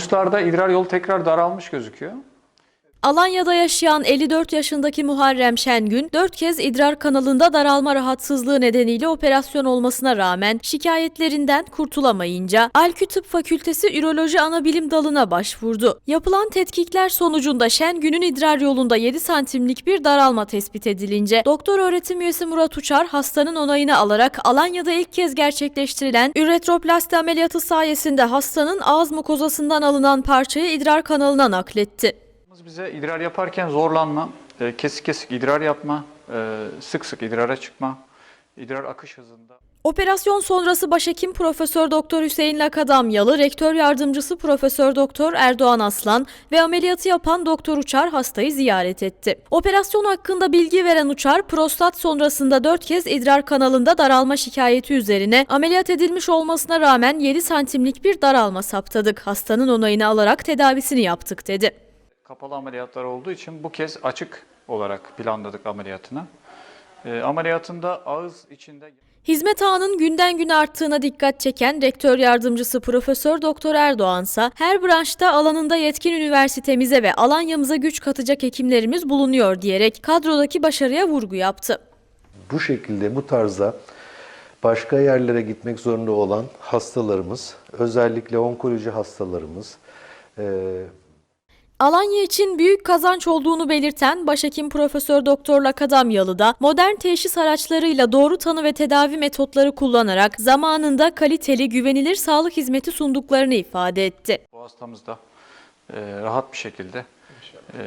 Sonuçlarda idrar yolu tekrar daralmış gözüküyor. Alanya'da yaşayan 54 yaşındaki Muharrem Şengün 4 kez idrar kanalında daralma rahatsızlığı nedeniyle operasyon olmasına rağmen şikayetlerinden kurtulamayınca Alkü Tıp Fakültesi Üroloji Anabilim Dalı'na başvurdu. Yapılan tetkikler sonucunda Şengün'ün idrar yolunda 7 santimlik bir daralma tespit edilince doktor öğretim üyesi Murat Uçar hastanın onayını alarak Alanya'da ilk kez gerçekleştirilen üretroplasti ameliyatı sayesinde hastanın ağız mukozasından alınan parçayı idrar kanalına nakletti. Bize idrar yaparken zorlanma, e, kesik kesik idrar yapma, e, sık sık idrara çıkma, idrar akış hızında. Operasyon sonrası başhekim Profesör Doktor Hüseyin Lakadamyalı, rektör yardımcısı Profesör Doktor Erdoğan Aslan ve ameliyatı yapan Doktor Uçar hastayı ziyaret etti. Operasyon hakkında bilgi veren Uçar, prostat sonrasında 4 kez idrar kanalında daralma şikayeti üzerine ameliyat edilmiş olmasına rağmen 7 santimlik bir daralma saptadık. Hastanın onayını alarak tedavisini yaptık dedi. Kapalı ameliyatlar olduğu için bu kez açık olarak planladık ameliyatını. E, ameliyatında ağız içinde... Hizmet ağının günden güne arttığına dikkat çeken rektör yardımcısı Profesör Doktor Erdoğansa her branşta alanında yetkin üniversitemize ve Alanya'mıza güç katacak hekimlerimiz bulunuyor diyerek kadrodaki başarıya vurgu yaptı. bu şekilde bu tarzda başka yerlere gitmek zorunda olan hastalarımız, özellikle onkoloji hastalarımız, e, Alanya için büyük kazanç olduğunu belirten Başhekim Profesör Doktor Lakadamyalı da modern teşhis araçlarıyla doğru tanı ve tedavi metotları kullanarak zamanında kaliteli, güvenilir sağlık hizmeti sunduklarını ifade etti. Bu hastamız da e, rahat bir şekilde e,